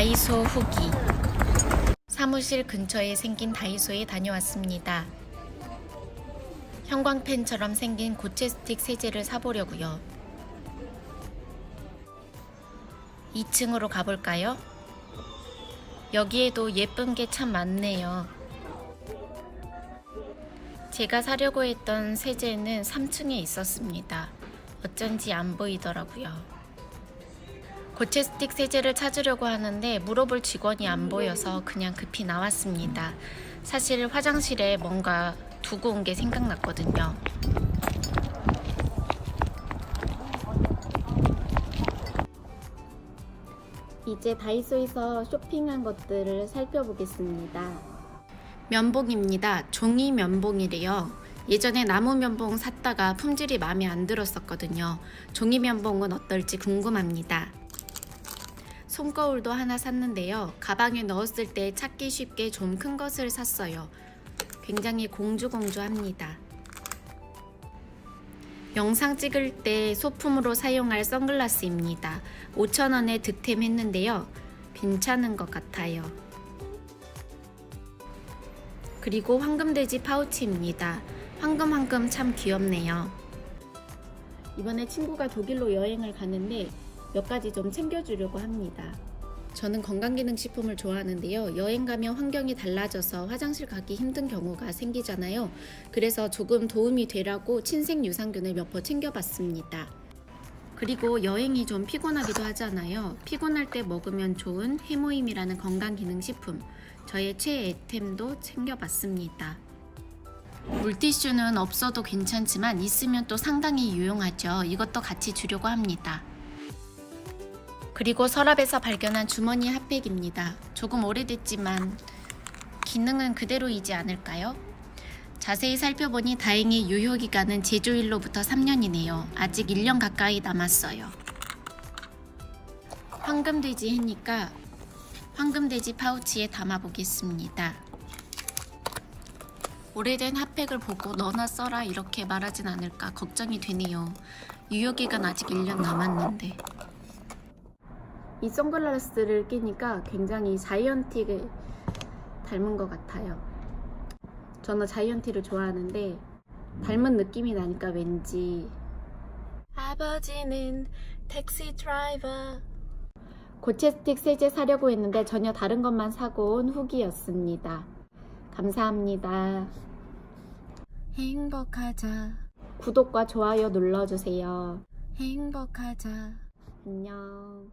다이소 후기 사무실 근처에 생긴 다이소에 다녀왔습니다. 형광펜처럼 생긴 고체 스틱 세제를 사보려고요. 2층으로 가볼까요? 여기에도 예쁜 게 참 많네요. 제가 사려고 했던 세제는 3층에 있었습니다. 어쩐지 안 보이더라고요. 고체 스틱 세제를 찾으려고 하는데 물어볼 직원이 안 보여서 그냥 급히 나왔습니다. 사실 화장실에 뭔가 두고 온 게 생각났거든요. 이제 다이소에서 쇼핑한 것들을 살펴보겠습니다. 면봉입니다. 종이 면봉이래요. 예전에 나무 면봉 샀다가 품질이 마음에 안 들었었거든요. 종이 면봉은 어떨지 궁금합니다. 손거울도 하나 샀는데요. 가방에 넣었을 때 찾기 쉽게 좀 큰 것을 샀어요. 굉장히 공주공주합니다. 영상 찍을 때 소품으로 사용할 선글라스입니다. 5,000원에 득템했는데요. 괜찮은 것 같아요. 그리고 황금돼지 파우치입니다. 황금 황금 참 귀엽네요. 이번에 친구가 독일로 여행을 가는데 몇 가지 좀 챙겨주려고 합니다. 저는 건강기능식품을 좋아하는데요. 여행 가면 환경이 달라져서 화장실 가기 힘든 경우가 생기잖아요. 그래서 조금 도움이 되라고 친생 유산균을 몇 포 챙겨봤습니다. 그리고 여행이 좀 피곤하기도 하잖아요. 피곤할 때 먹으면 좋은 해모임이라는 건강기능식품. 저의 최애템도 챙겨봤습니다. 물티슈는 없어도 괜찮지만 있으면 또 상당히 유용하죠. 이것도 같이 주려고 합니다. 그리고 서랍에서 발견한 주머니 핫팩입니다. 조금 오래됐지만 기능은 그대로이지 않을까요? 자세히 살펴보니 다행히 유효기간은 제조일로부터 3년이네요. 아직 1년 가까이 남았어요. 황금돼지 해니까 황금돼지 파우치에 담아보겠습니다. 오래된 핫팩을 보고 너나 써라 이렇게 말하진 않을까 걱정이 되네요. 유효기간 아직 1년 남았는데. 이 선글라스를 끼니까 굉장히 자이언티를 닮은 것 같아요. 저는 자이언티를 좋아하는데 닮은 느낌이 나니까 왠지 아버지는 택시 드라이버 고체 스틱 세제 사려고 했는데 전혀 다른 것만 사고 온 후기였습니다. 감사합니다. 행복하자. 구독과 좋아요 눌러주세요. 행복하자. 안녕.